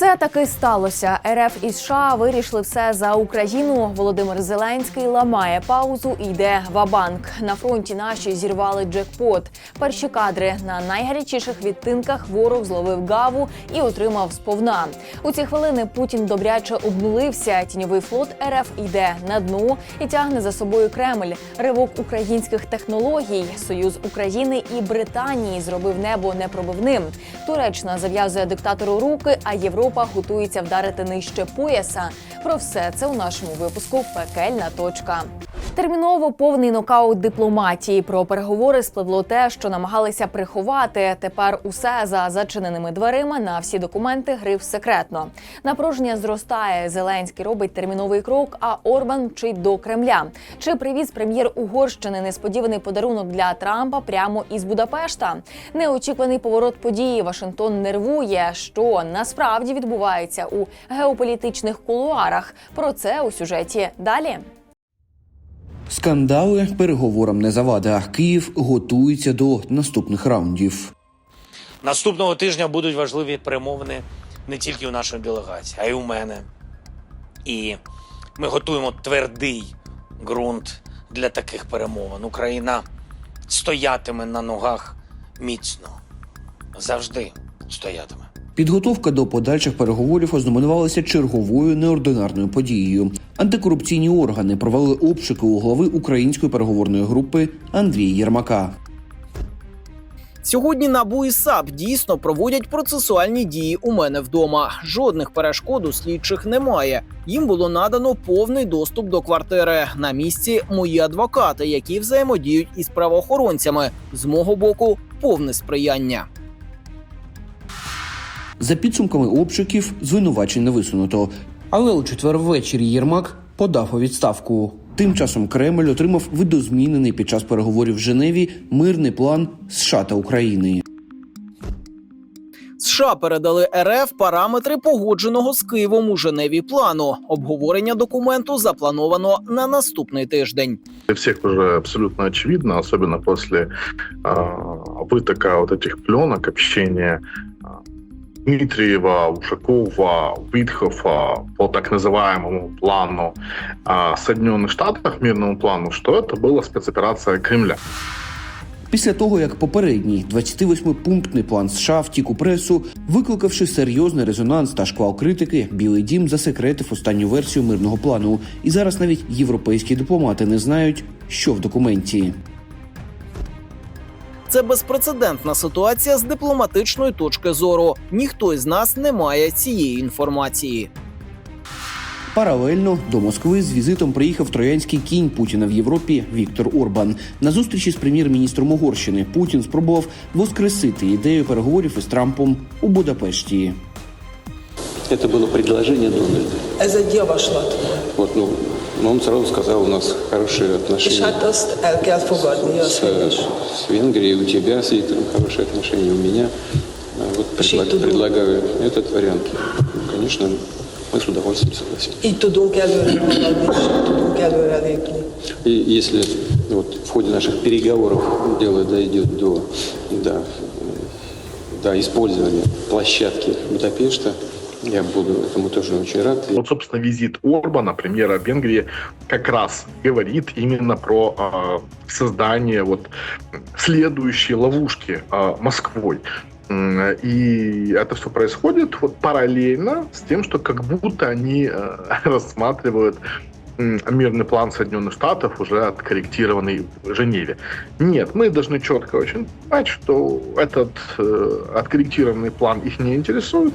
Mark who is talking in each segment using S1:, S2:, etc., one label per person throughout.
S1: Це таки сталося. РФ і США вирішили все за Україну. Володимир Зеленський ламає паузу і йде ва-банк. На фронті наші зірвали джекпот. Перші кадри на найгарячіших відтинках ворог зловив гаву і отримав сповна. У ці хвилини Путін добряче обнулився. Тіньовий флот РФ йде на дно і тягне за собою Кремль. Ривок українських технологій. Союз України і Британії зробив небо непробивним. Туреччина зав'язує диктатору руки, а Європа готується вдарити нижче пояса. Про все це у нашому випуску Пекельна точка. Терміново повний нокаут дипломатії. Про переговори спливло те, що намагалися приховати. Тепер усе за зачиненими дверима на всі документи гриф секретно. Напруження зростає. Зеленський робить терміновий крок, а Орбан мчить до Кремля. Чи привіз прем'єр Угорщини несподіваний подарунок для Трампа прямо із Будапешта? Неочікуваний поворот події. Вашингтон нервує, що насправді відбувається у геополітичних кулуарах. Про це у сюжеті далі.
S2: Скандали переговорам не завада. Київ готується до наступних раундів.
S3: Наступного тижня будуть важливі перемовини не тільки у нашої делегації, а й у мене. І ми готуємо твердий ґрунт для таких перемовин. Україна стоятиме на ногах міцно. Завжди стоятиме.
S2: Підготовка до подальших переговорів ознаменувалася черговою неординарною подією. Антикорупційні органи провели обшуки у голови української переговорної групи Андрія Єрмака.
S4: Сьогодні НАБУ і САП дійсно проводять процесуальні дії у мене вдома. Жодних перешкод у слідчих немає. Їм було надано повний доступ до квартири. На місці мої адвокати, які взаємодіють із правоохоронцями. З мого боку, повне сприяння.
S2: За підсумками обшуків звинувачень не висунуто. Але у четвер ввечері Єрмак подав у відставку. Тим часом Кремль отримав видозмінений під час переговорів в Женеві мирний план США та України.
S4: США передали РФ параметри погодженого з Києвом у Женеві плану. Обговорення документу заплановано на наступний тиждень.
S5: Для всех уже абсолютно очевидно, особенно после э, вытока вот этих пленок, общения э, Дмитриева, Ушакова, Витхофа по так называемому плану э, Соединенных Штатов, мирному плану, что это была спецоперация Кремля.
S2: Після того, як попередній 28-пунктний план США втік у пресу, викликавши серйозний резонанс та шквал критики, Білий Дім засекретив останню версію мирного плану. І зараз навіть європейські дипломати не знають, що в документі.
S4: Це безпрецедентна ситуація з дипломатичної точки зору. Ніхто із нас не має цієї інформації.
S2: Паралельно до Москви з візитом приїхав троянський кінь Путіна в Європі Віктор Орбан. На зустрічі з прем'єр-міністром Угорщини Путін спробував воскресити ідею переговорів із Трампом у Будапешті.
S6: Это было предложение Дональда.
S7: Ez egy javaslat.
S6: Вот, ну, но он сразу сказал, у нас хорошие
S7: És
S6: отношения
S7: hát azt el kell fogadni, az
S6: с,
S7: helyes.
S6: с Венгрией, у тебя с Виктором хорошие отношения, у меня. А Вот предлаг- предлагаю этот вариант. Конечно, мы с удовольствием согласимся.
S7: Így tudunk előre haladni, és így tudunk előre lépni.
S6: И если вот, в ходе наших переговоров дело дойдет до, да, э, до использования площадки Будапешта, я буду этому тоже очень рад.
S5: Вот, собственно, визит Орбана, премьера Венгрии, как раз говорит именно про э, создание вот следующей ловушки э, Москвой. И это все происходит вот параллельно с тем, что как будто они э, рассматривают мирный план Соединенных Штатов, уже откорректированный в Женеве. Нет, мы должны четко очень понимать, что этот э, откорректированный план их не интересует.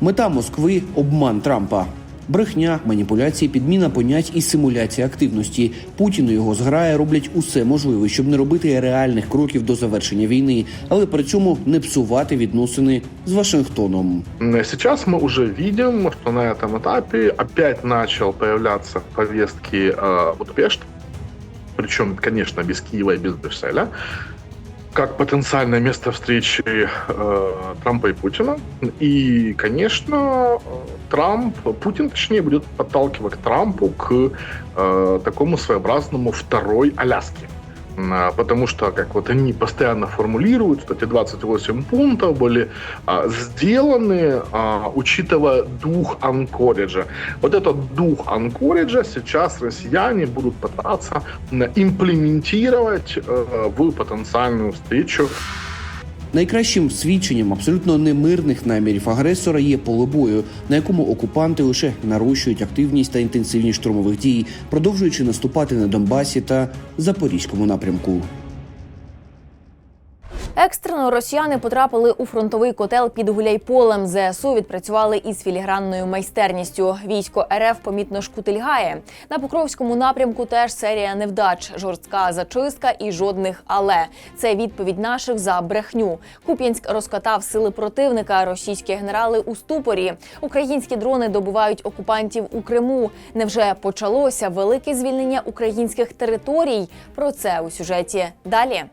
S2: Мета Москви обман Трампа. Брехня, маніпуляції, підміна понять і симуляція активності. Путін і його зграя роблять усе можливе, щоб не робити реальних кроків до завершення війни, але при цьому не псувати відносини з Вашингтоном.
S5: М, Сейчас мы уже видим, что на этом этапе опять начал появляться в повестке э, Будапешт, причем, конечно, без Киева и без Брюсселя, Как потенциальное место встречи э, Трампа и Путина. И, конечно, Трамп, Путин, точнее, будет подталкивать Трампу к э, такому своеобразному второй Аляске. М, а, Потому что, как вот они постоянно формулируют, что эти 28 пунктов были а, сделаны, а, учитывая дух Анкориджа. Вот этот дух Анкориджа сейчас россияне будут пытаться м, имплементировать э, в потенциальную встречу
S2: Найкращим свідченням абсолютно немирних намірів агресора є поле бою, на якому окупанти лише нарощують активність та інтенсивність штурмових дій, продовжуючи наступати на Донбасі та Запорізькому напрямку.
S1: Екстрено росіяни потрапили у фронтовий котел під Гуляйполем. ЗСУ відпрацювали із філігранною майстерністю. Військо РФ помітно шкутильгає. На Покровському напрямку теж серія невдач, жорстка зачистка і жодних але. Це відповідь наших за брехню. Куп'янськ розкатав сили противника. Російські генерали у ступорі. Українські дрони добувають окупантів у Криму. Невже почалося велике звільнення українських територій? Про це у сюжеті далі.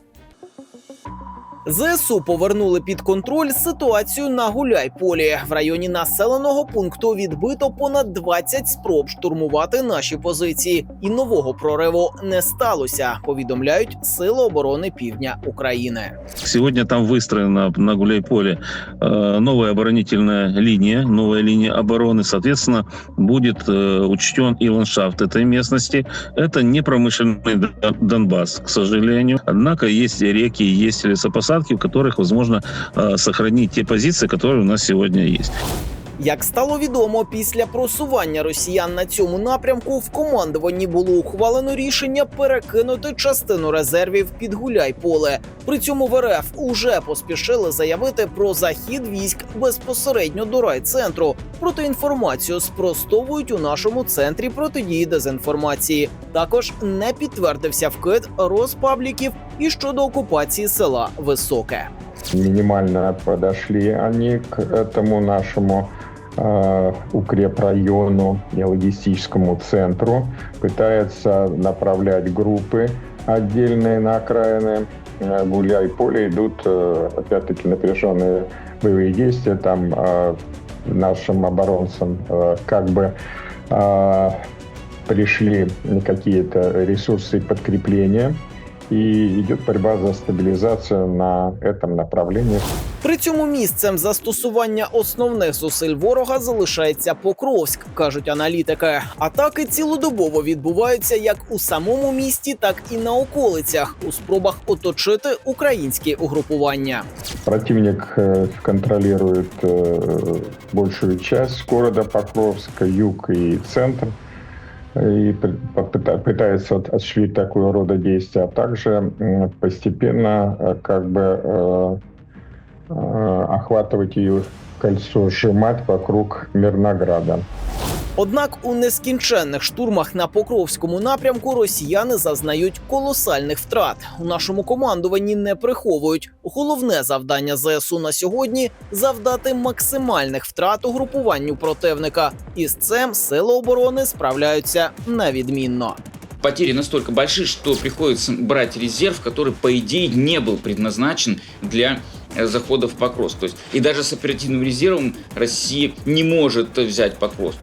S4: ЗСУ повернули під контроль ситуацію на Гуляйполі. В районі населеного пункту відбито понад 20 спроб штурмувати наші позиції, і нового прориву не сталося. Повідомляють Сили оборони Півдня України.
S8: Сегодня там выстроена на Гуляйполе э, новая оборонительная линия, новая линия обороны. Соответственно, будет э, учтен и ландшафт этой местности. Это не промышленный Д- Донбасс, к сожалению. Однако есть реки, есть лесопосадки, в которых возможно э, сохранить те позиции, которые у нас сегодня есть.
S4: Як стало відомо, після просування росіян на цьому напрямку в командуванні було ухвалено рішення перекинути частину резервів під Гуляйполе. При цьому в РФ уже поспішили заявити про захід військ безпосередньо до райцентру. Проте інформацію спростовують у нашому центрі протидії дезінформації. Також не підтвердився вкид розпабліків і щодо окупації села Високе.
S9: Минимально подошли они к этому нашему э, укрепрайону и логистическому центру, пытаются направлять группы отдельные на окраины. Э, Гуляй поле идут э, опять-таки напряженные боевые действия там э, нашим оборонцам. Э, как бы э, пришли какие-то ресурсы и подкрепления и идет борьба за стабилизацию на этом направлении.
S4: При цьому місцем застосування основних зусиль ворога залишається Покровськ, кажуть аналітики. Атаки цілодобово відбуваються як у самому місті, так і на околицях у спробах оточити українські угрупування.
S9: Противник э, контролирует э, большую часть города Покровска, юг и центр, и пы- попыта- пытается от- осуществить такого рода действия, а также м, постепенно э, как бы э, э, охватывать ее кольцо, сжимать вокруг Мирнограда.
S4: Однак у нескінченних штурмах на Покровському напрямку росіяни зазнають колосальних втрат. У нашому командуванні не приховують. Головне завдання ЗСУ на сьогодні завдати максимальних втрат угрупуванню противника. І з цим сили оборони справляються невідмінно.
S10: потери настолько большие, что приходится брать резерв, который, по идее, не был предназначен для э, захода в Покровск. То есть, и даже с оперативным резервом Россия не может взять Покровск.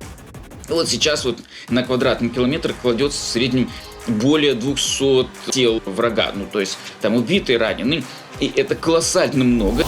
S10: Вот сейчас вот на квадратный километр кладется в среднем более 200 тел врага. Ну, то есть там убитые, раненые. И это колоссально много.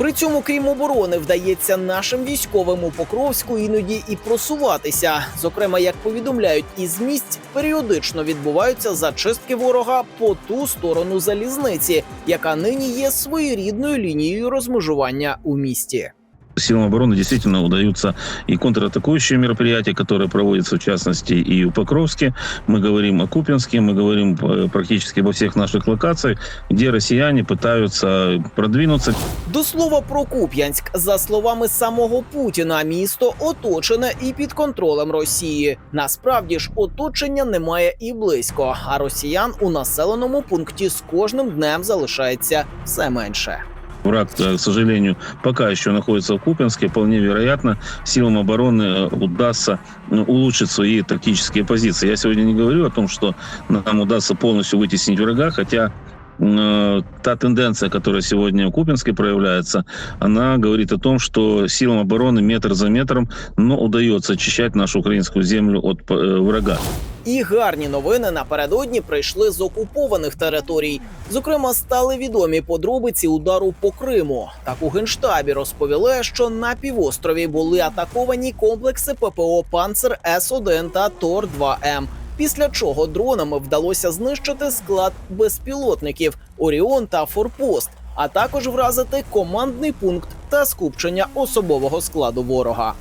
S4: При цьому, крім оборони, вдається нашим військовим у Покровську іноді і просуватися. Зокрема, як повідомляють із місць, періодично відбуваються зачистки ворога по ту сторону залізниці, яка нині є своєрідною лінією розмежування у місті
S8: Силам обороны действительно удаются и контратакующие мероприятия, которые проводятся, в частности, и в Покровске. Мы говорим о Купинске, мы говорим э, практически во всех наших локациях, где россияне пытаются продвинуться.
S4: До слова про Куп'янськ, за словами самого Путіна, місто оточене і під контролем Росії. Насправді ж оточення немає і близько, а росіян у населеному пункті з кожним днем залишається все менше.
S8: Враг, э, к сожалению, пока еще находится в Купинске. Вполне вероятно, силам обороны э, удастся ну, улучшить свои тактические позиции. Я сегодня не говорю о том, что нам удастся полностью вытеснить врага, хотя та тенденция, которая сегодня в Купинске проявляется, она говорит о том, что силам обороны метр за метром, но удается очищать нашу украинскую землю от э, врага.
S4: І гарні новини напередодні прийшли з окупованих територій. Зокрема, стали відомі подробиці удару по Криму. Так у генштабі розповіли, що на півострові були атаковані комплекси ППО Панцер С 1 та Тор 2 М Після чого дронами вдалося знищити склад безпілотників Оріон та Форпост, а також вразити командний пункт та скупчення особового складу ворога.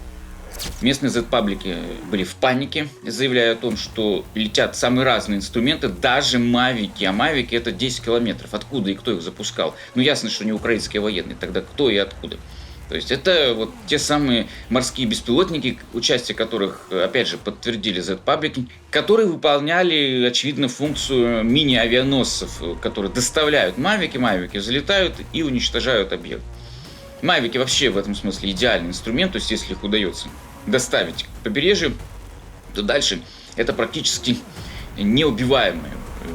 S10: Местные Z-паблики были в панике, заявляя о том, что летят самые разные инструменты, даже мавики. А мавики это 10 километров. Откуда и кто их запускал? Ну, ясно, что не украинские военные. Тогда кто и откуда? То есть это вот те самые морские беспилотники, участие которых, опять же, подтвердили Z-паблики, которые выполняли, очевидно, функцию мини-авианосцев, которые доставляют мавики, мавики взлетают и уничтожают объект. Мавики вообще в этом смысле идеальный инструмент, то есть если их удается доставить к побережью, то дальше это практически неубиваемые э,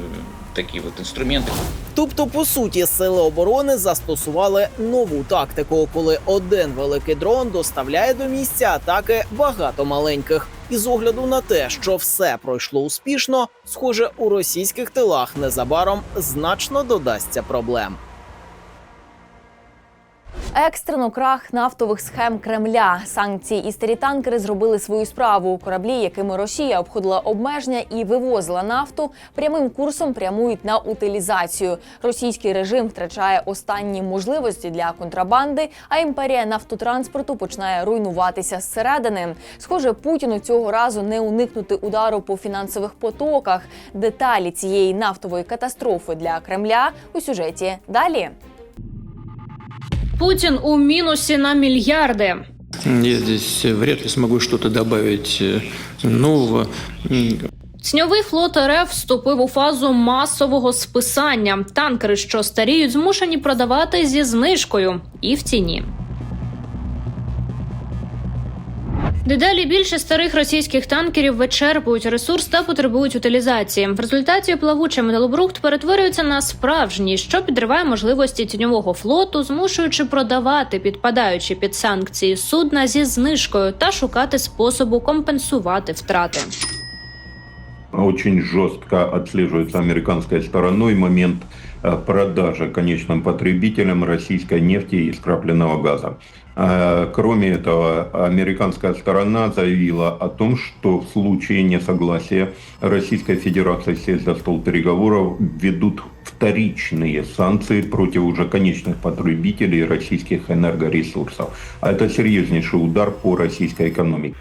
S10: такие вот инструменты.
S4: Тобто, по суті, сили оборони застосували нову тактику, коли один великий дрон доставляє до місця атаки багато маленьких. І з огляду на те, що все пройшло успішно, схоже, у російських тилах незабаром значно додасться проблем.
S1: Екстрено крах нафтових схем Кремля. Санкції і старі танкери зробили свою справу. Кораблі, якими Росія обходила обмеження і вивозила нафту, прямим курсом прямують на утилізацію. Російський режим втрачає останні можливості для контрабанди, а імперія нафтотранспорту починає руйнуватися зсередини. Схоже, Путіну цього разу не уникнути удару по фінансових потоках. Деталі цієї нафтової катастрофи для Кремля у сюжеті далі.
S11: Путін у мінусі на мільярди.
S12: Я здесь вряд ли смогу что-то добавить э, нового. М,
S11: Тіньовий флот РФ вступив у фазу масового списання. Танкери, що старіють, змушені продавати зі знижкою і в ціні. Дедалі більше старих російських танкерів вичерпують ресурс та потребують утилізації. В результаті плавучий металобрухт перетворюється на справжній, що підриває можливості тіньового флоту, змушуючи продавати підпадаючи під санкції судна зі знижкою та шукати способу компенсувати втрати.
S13: Очень жестко отслеживается американской стороной момент э, продажи конечным потребителям российской нефти и скрапленного газа. Э, Кроме этого, американская сторона заявила о том, что в случае несогласия Российской Федерации сесть за стол переговоров ведут вторичные санкции против уже конечных потребителей российских энергоресурсов. А это серьезнейший удар по российской экономике.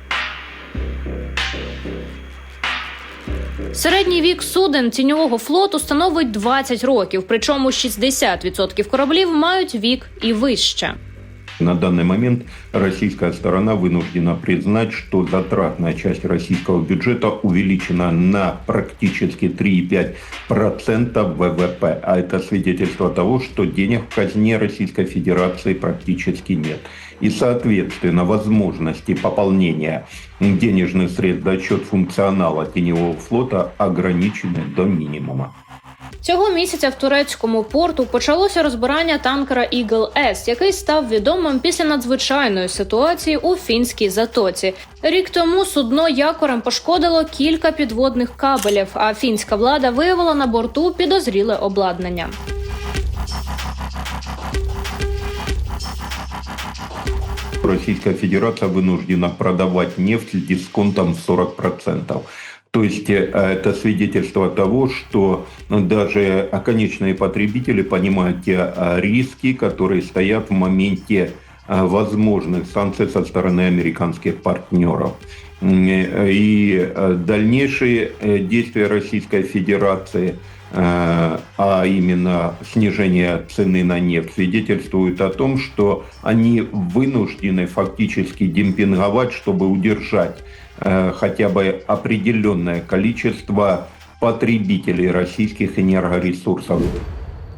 S11: Середній вік суден тіньового флоту становить 20 років, причому 60% кораблів мають вік і вище.
S13: На данный момент российская сторона вынуждена признать, что затратная часть российского бюджета увеличена на практически 3,5% ВВП. А это свидетельство того, что денег в казне Российской Федерации практически нет. И, соответственно, возможности пополнения денежных средств за счет функционала теневого флота ограничены до минимума.
S11: Цього місяця в турецькому порту почалося розбирання танкера Eagle S, який став відомим після надзвичайної ситуації у фінській затоці. Рік тому судно якорем пошкодило кілька підводних кабелів, а фінська влада виявила на борту підозріле обладнання.
S13: Российская Федерация вынуждена продавать нефть с дисконтом в 40%. То есть э, это свидетельство того, что ну, даже конечные потребители понимают те э, риски, которые стоят в моменте э, возможных санкций со стороны американских партнеров. И дальнейшие действия Российской Федерации а именно снижение цены на нефть, свидетельствует о том, что они вынуждены фактически демпинговать, чтобы удержать хотя бы определенное количество потребителей российских энергоресурсов.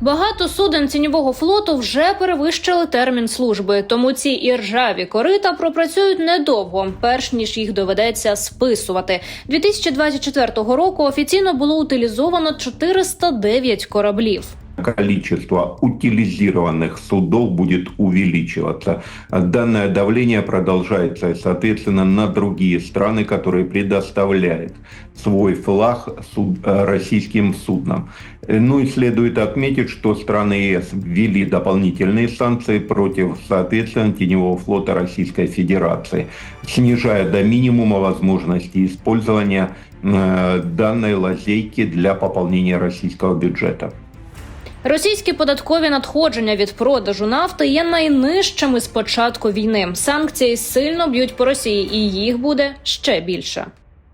S11: Багато суден тіньового флоту вже перевищили термін служби, тому ці іржаві корита пропрацюють недовго, перш ніж їх доведеться списувати. 2024 року офіційно було утилізовано 409 кораблів.
S13: Количество утилизированных судов будет увеличиваться. Данное давление продолжается, и, соответственно, на другие страны, которые предоставляют свой флаг суд- э, российским суднам. Э, Ну и следует отметить, что страны ЕС ввели дополнительные санкции против, соответственно, теневого флота Российской Федерации, снижая до минимума возможности использования э, данной лазейки для пополнения российского бюджета.
S11: Російські податкові надходження від продажу нафти є найнижчими з початку війни. Санкції сильно б'ють по Росії, і їх буде ще більше.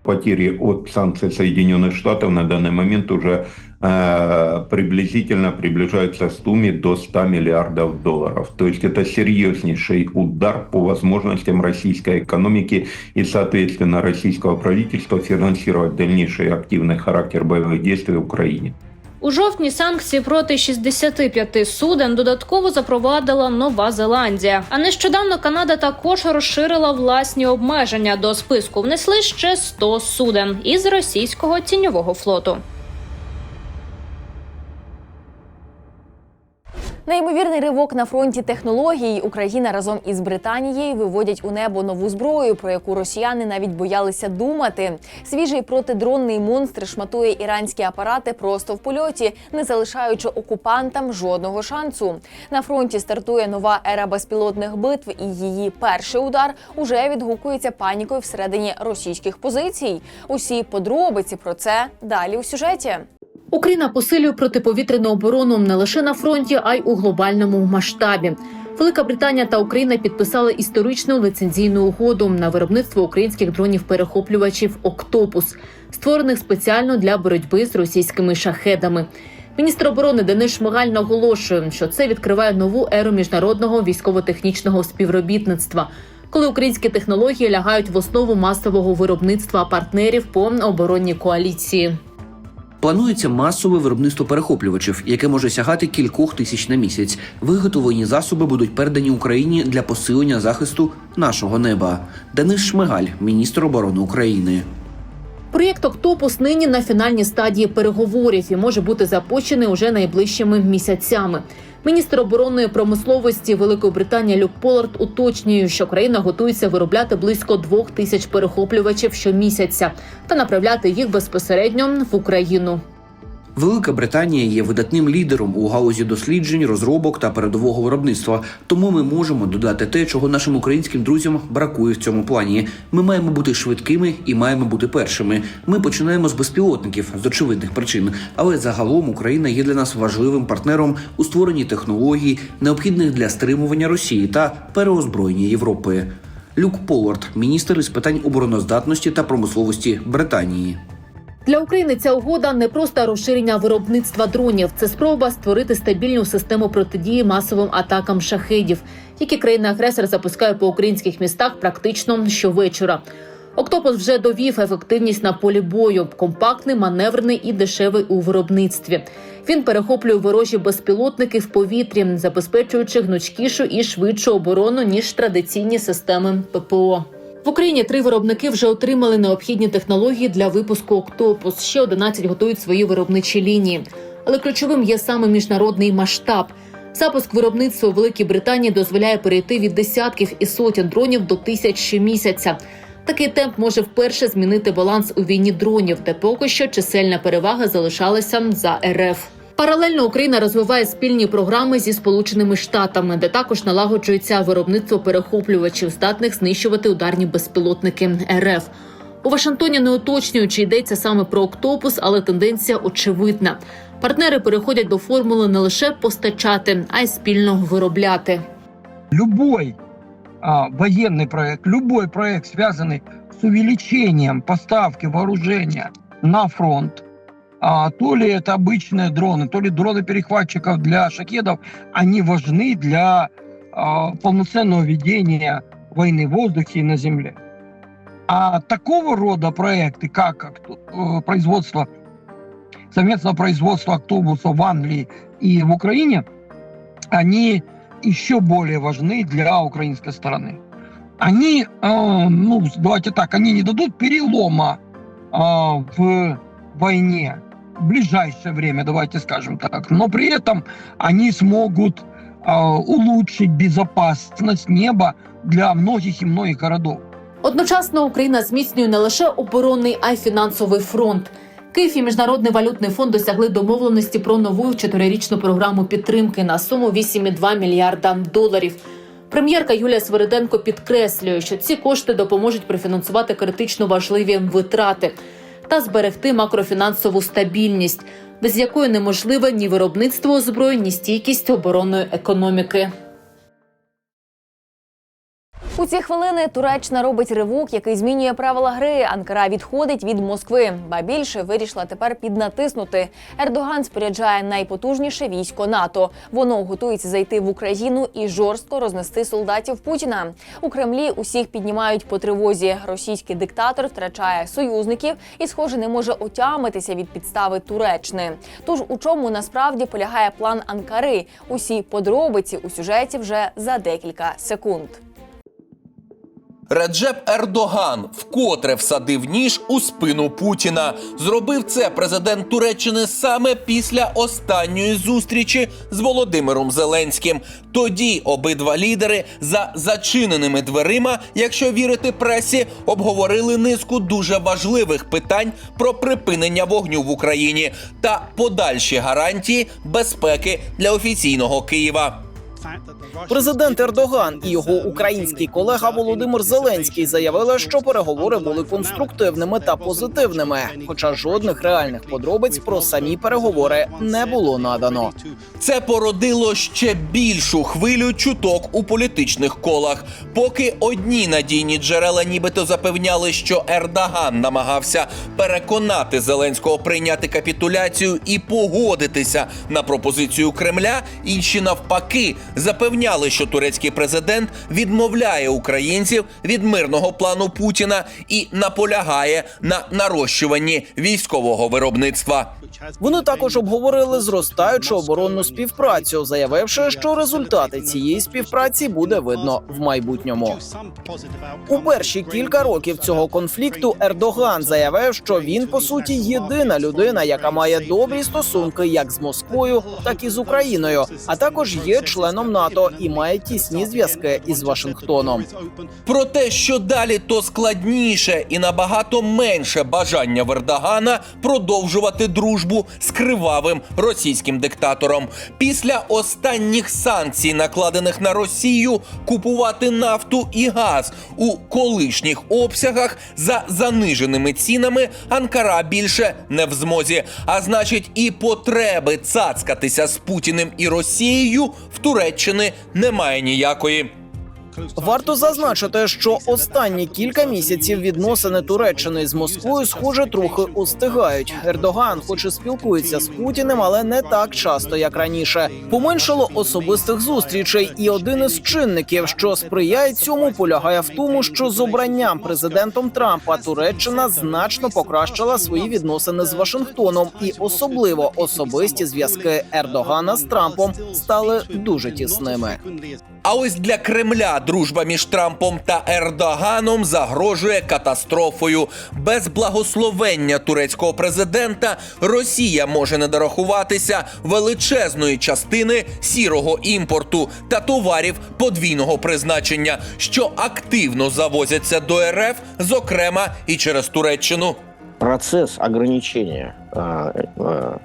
S13: Потери от санкций Соединенных Штатов на данный момент уже э, приблизительно приближаются к сумме до 100 миллиардов долларов. То есть это серьезнейший удар по возможностям российской экономики и, соответственно, российского правительства финансировать дальнейший активный характер боевых действий в Украине.
S11: У жовтні санкції проти 65 суден додатково запровадила Нова Зеландія. А нещодавно Канада також розширила власні обмеження. До списку внесли ще 100 суден із російського тіньового флоту.
S1: Неймовірний ривок на фронті технологій Україна разом із Британією виводять у небо нову зброю, про яку росіяни навіть боялися думати. Свіжий протидронний монстр шматує іранські апарати просто в польоті, не залишаючи окупантам жодного шансу. На фронті стартує нова ера безпілотних битв, і її перший удар уже відгукується панікою всередині російських позицій. Усі подробиці про це далі у сюжеті.
S14: Україна посилює протиповітряну оборону не лише на фронті, а й у глобальному масштабі. Велика Британія та Україна підписали історичну лицензійну угоду на виробництво українських дронів-перехоплювачів Октопус, створених спеціально для боротьби з російськими шахедами. Міністр оборони Денис Шмигаль наголошує, що це відкриває нову еру міжнародного військово-технічного співробітництва, коли українські технології лягають в основу масового виробництва партнерів по оборонній коаліції.
S2: Планується масове виробництво перехоплювачів, яке може сягати кількох тисяч на місяць. Виготовлені засоби будуть передані Україні для посилення захисту нашого неба. Денис Шмигаль, міністр оборони України.
S14: Проєкт Октопус нині на фінальній стадії переговорів і може бути запущений уже найближчими місяцями. Міністр оборонної промисловості Великої Британії Люк Полард уточнює, що країна готується виробляти близько двох тисяч перехоплювачів щомісяця та направляти їх безпосередньо в Україну.
S2: Велика Британія є видатним лідером у галузі досліджень, розробок та передового виробництва. Тому ми можемо додати те, чого нашим українським друзям бракує в цьому плані. Ми маємо бути швидкими і маємо бути першими. Ми починаємо з безпілотників з очевидних причин, але загалом Україна є для нас важливим партнером у створенні технологій, необхідних для стримування Росії та переозброєння Європи. Люк Поллард, міністр із питань обороноздатності та промисловості Британії.
S14: Для України ця угода не просто розширення виробництва дронів, це спроба створити стабільну систему протидії масовим атакам шахедів, які країна-агресор запускає по українських містах практично щовечора. Октопус вже довів ефективність на полі бою, компактний, маневрений і дешевий у виробництві. Він перехоплює ворожі безпілотники в повітрі, забезпечуючи гнучкішу і швидшу оборону ніж традиційні системи ППО. В Україні три виробники вже отримали необхідні технології для випуску Октопус. Ще 11 готують свої виробничі лінії. Але ключовим є саме міжнародний масштаб. Запуск виробництва у Великій Британії дозволяє перейти від десятків і сотень дронів до тисяч щомісяця. Такий темп може вперше змінити баланс у війні дронів, де поки що чисельна перевага залишалася за РФ. Паралельно Україна розвиває спільні програми зі Сполученими Штатами, де також налагоджується виробництво перехоплювачів, здатних знищувати ударні безпілотники РФ. У Вашингтоні не уточнюють, чи йдеться саме про Октопус, але тенденція очевидна. Партнери переходять до формули не лише постачати, а й спільно виробляти.
S15: любой а, военный проект, любой проект, связанный с увеличением поставки вооружения на фронт, а, то ли это обычные дроны, то ли дроны перехватчиков для шахедов, они важны для а, полноценного ведения войны в воздухе и на земле. А такого рода проекты, как, э, производство, совместное производство автобусов в Англии и в Украине, они еще более важны для украинской стороны. Они, э, ну, давайте так, они не дадут перелома э, в войне, в ближайшее время, давайте скажем так. Но при этом они смогут а, улучшить безопасность неба для многих и многих городов.
S14: Одночасно Україна зміцнює не лише оборонний, а й фінансовий фронт. Київ і Міжнародний валютний фонд досягли домовленості про нову чотирирічну програму підтримки на суму 8,2 мільярда доларів. Прем'єрка Юлія Свириденко підкреслює, що ці кошти допоможуть профінансувати критично важливі витрати та зберегти макрофінансову стабільність, без якої неможливе ні виробництво озброєнь, ні стійкість оборонної економіки.
S1: У ці хвилини Туреччина робить ривок, який змінює правила гри. Анкара відходить від Москви. Ба більше вирішила тепер піднатиснути. Ердоган споряджає найпотужніше військо НАТО. Воно готується зайти в Україну і жорстко рознести солдатів Путіна. У Кремлі усіх піднімають по тривозі. Російський диктатор втрачає союзників і, схоже, не може отямитися від підстави Туреччини. Тож у чому насправді полягає план Анкари? Усі подробиці у сюжеті вже за декілька секунд.
S16: Реджеп Ердоган вкотре всадив ніж у спину Путіна. Зробив це президент Туреччини саме після останньої зустрічі з Володимиром Зеленським. Тоді обидва лідери за зачиненими дверима, якщо вірити пресі, обговорили низку дуже важливих питань про припинення вогню в Україні та подальші гарантії безпеки для офіційного Києва.
S4: Президент Ердоган і його український колега Володимир Зеленський заявили, що переговори були конструктивними та позитивними. Хоча жодних реальних подробиць про самі переговори не було надано.
S16: Це породило ще більшу хвилю чуток у політичних колах. Поки одні надійні джерела нібито запевняли, що Ердоган намагався переконати Зеленського прийняти капітуляцію і погодитися на пропозицію Кремля, інші навпаки запевняли, що турецький президент відмовляє українців від мирного плану Путіна і наполягає на нарощуванні військового виробництва.
S4: Вони також обговорили зростаючу оборонну співпрацю, заявивши, що результати цієї співпраці буде видно в майбутньому. У перші кілька років цього конфлікту Ердоган заявив, що він по суті єдина людина, яка має добрі стосунки як з Москвою, так і з Україною, а також є членом НАТО і має тісні зв'язки із Вашингтоном.
S16: Про те, що далі то складніше і набагато менше бажання в Ердогана продовжувати дружбу з кривавим російським диктатором. Після останніх санкцій, накладених на Росію, купувати нафту і газ у колишніх обсягах за заниженими цінами Анкара більше не в змозі. А значить, і потреби цацкатися з Путіним і Росією в Туреччини немає ніякої.
S4: Варто зазначити, що останні кілька місяців відносини Туреччини з Москвою, схоже, трохи устигають. Ердоган, хоч і спілкується з Путіним, але не так часто, як раніше. Поменшало особистих зустрічей, і один із чинників, що сприяє цьому, полягає в тому, що з обранням президентом Трампа Туреччина значно покращила свої відносини з Вашингтоном, і особливо особисті зв'язки Ердогана з Трампом стали дуже тісними.
S16: А ось для Кремля дружба між Трампом та Ердоганом загрожує катастрофою. Без благословення турецького президента Росія може не дорахуватися величезної частини сірого імпорту та товарів подвійного призначення, що активно завозяться до РФ, зокрема і через Туреччину.
S17: А, а,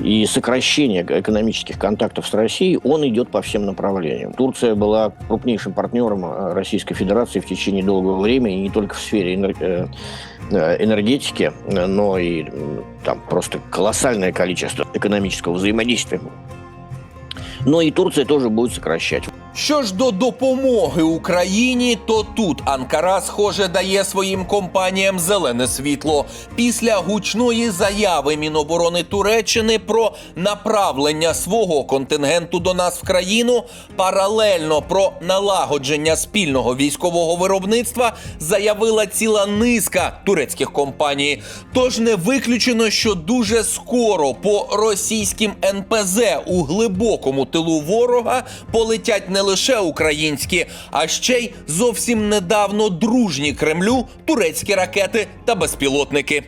S17: и сокращения экономических контактов с Россией, он идет по всем направлениям. Турция была крупнейшим партнером а, Российской Федерации в течение долгого времени, не только в сфере э, э, энергетики, но и там просто колоссальное количество экономического взаимодействия. Но и Турция тоже будет сокращать.
S16: Що ж до допомоги Україні, то тут Анкара, схоже, дає своїм компаніям зелене світло після гучної заяви Міноборони Туреччини про направлення свого контингенту до нас в країну. Паралельно про налагодження спільного військового виробництва заявила ціла низка турецьких компаній. Тож не виключено, що дуже скоро по російським НПЗ у глибокому тилу ворога полетять не лише українські, а ще й зовсім недавно дружні Кремлю турецькі ракети та безпілотники.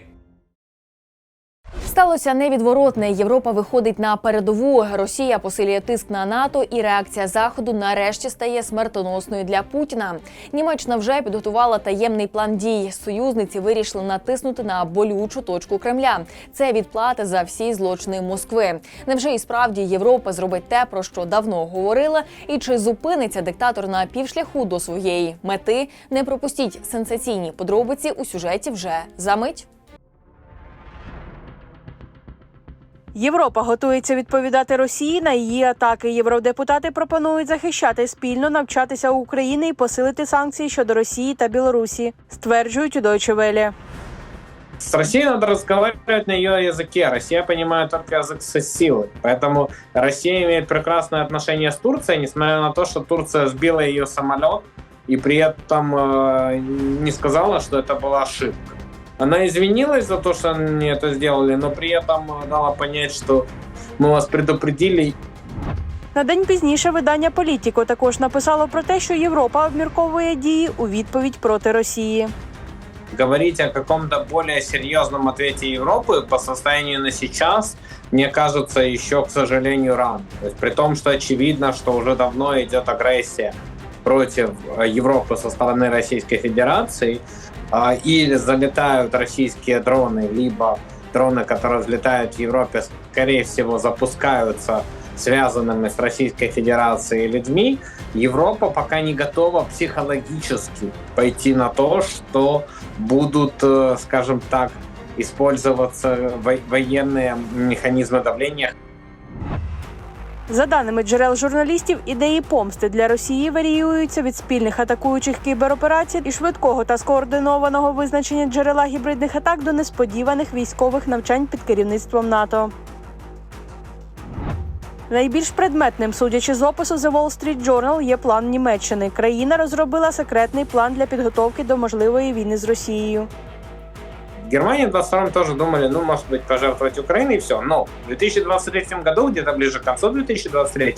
S1: Сталося невідворотне. Європа виходить на передову. Росія посилює тиск на НАТО, і реакція заходу нарешті стає смертоносною для Путіна. Німеччина вже підготувала таємний план дій. Союзниці вирішили натиснути на болючу точку Кремля. Це відплата за всі злочини Москви. Невже і справді Європа зробить те, про що давно говорила, і чи зупиниться диктатор на півшляху до своєї мети? Не пропустіть сенсаційні подробиці у сюжеті вже за мить.
S18: Європа готується відповідати Росії на її атаки. Євродепутати пропонують захищати спільно, навчатися у України і посилити санкції щодо Росії та Білорусі. Стверджують у Deutsche Welle.
S19: С Россией надо разговаривать на ее языке. Россия понимает только язык со силой. Поэтому Россия имеет прекрасное отношение с Турцией, несмотря на то, что Турция сбила ее самолет и при этом э, не сказала, что это была ошибка. Она извинилась за то, что они это сделали, но при этом э, дала понять, что мы вас предупредили
S18: На день пізніше видання Політіко також написало про те, що Європа обмірковує дії у відповідь проти Росії.
S19: говорить о каком-то более серьезном ответе Европы по состоянию на сейчас, мне кажется, еще, к сожалению, рано. То есть при том, что очевидно, что уже давно идет агрессия против э, Европы со стороны Российской Федерации, а, или залетают российские дроны, либо дроны, которые взлетают в Европе, скорее всего, запускаются связанными с Российской Федерацией людьми, Европа пока не готова психологически пойти на то, что будут, э, скажем так, использоваться во- военные механизмы давления.
S18: За даними джерел журналістів, ідеї помсти для Росії варіюються від спільних атакуючих кібероперацій і швидкого та скоординованого визначення джерела гібридних атак до несподіваних військових навчань під керівництвом НАТО. Найбільш предметним, судячи з опису The Wall Street Journal, є план Німеччини. Країна розробила секретний план для підготовки до можливої війни з Росією.
S19: В Германии в 22 тоже думали, ну, может быть, пожертвовать Украиной и все. Но в 2023 году, где-то ближе к концу 2023,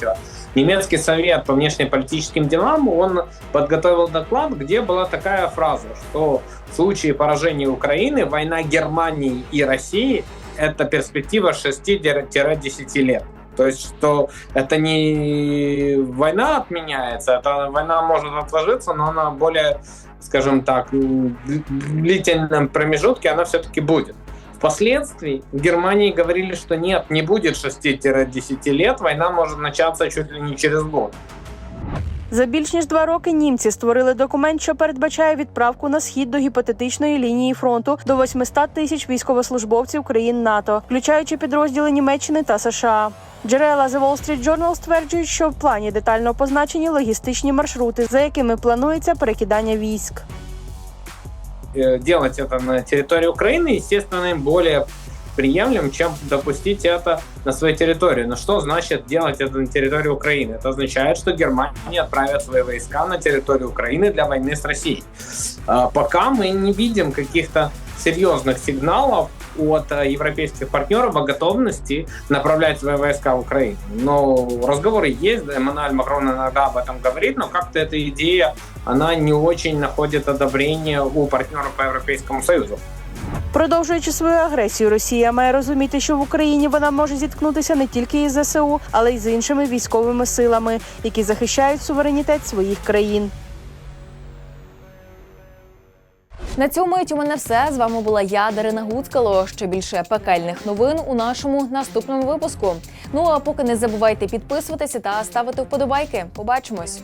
S19: немецкий совет по внешнеполитическим делам, он подготовил доклад, где была такая фраза, что в случае поражения Украины война Германии и России – это перспектива 6-10 лет. То есть, что это не война отменяется, это война может отложиться, но она более, скажем так, длительном промежутке она все-таки будет. Впоследствии в Германии говорили, что нет, не будет 6-10 лет, война может начаться чуть ли не через год.
S18: За більш ніж два роки німці створили документ, що передбачає відправку на схід до гіпотетичної лінії фронту до 800 тисяч військовослужбовців країн НАТО, включаючи підрозділи Німеччини та США. Джерела The Wall Street Journal стверджують, що в плані детально позначені логістичні маршрути, за якими планується перекидання військ.
S19: Э, Делать это на территории Украины, естественно, им более приемлем, чем допустить это на своей территории. Но что значит делать это на территории Украины? Это означает, что Германия отправит свои войска на территорию Украины для войны с Россией. А Пока мы не видим каких-то серьезных сигналов от э, европейских партнеров о готовности направлять свои войска в Украину. Но разговоры есть, да, Эммануэль Макрон иногда об этом говорит, но как-то эта идея, она не очень находит одобрение у партнеров по Европейскому Союзу.
S18: Продовжуючи свою агресію, Росія має розуміти, що в Україні вона може зіткнутися не тільки із ЗСУ, але й з іншими військовими силами, які захищають суверенітет своїх країн.
S1: На цьому мить у мене все. З вами була я, Дарина Гуцкало. Ще більше пекельних новин у нашому наступному випуску. Ну а поки не забувайте підписуватися та ставити вподобайки. Побачимось.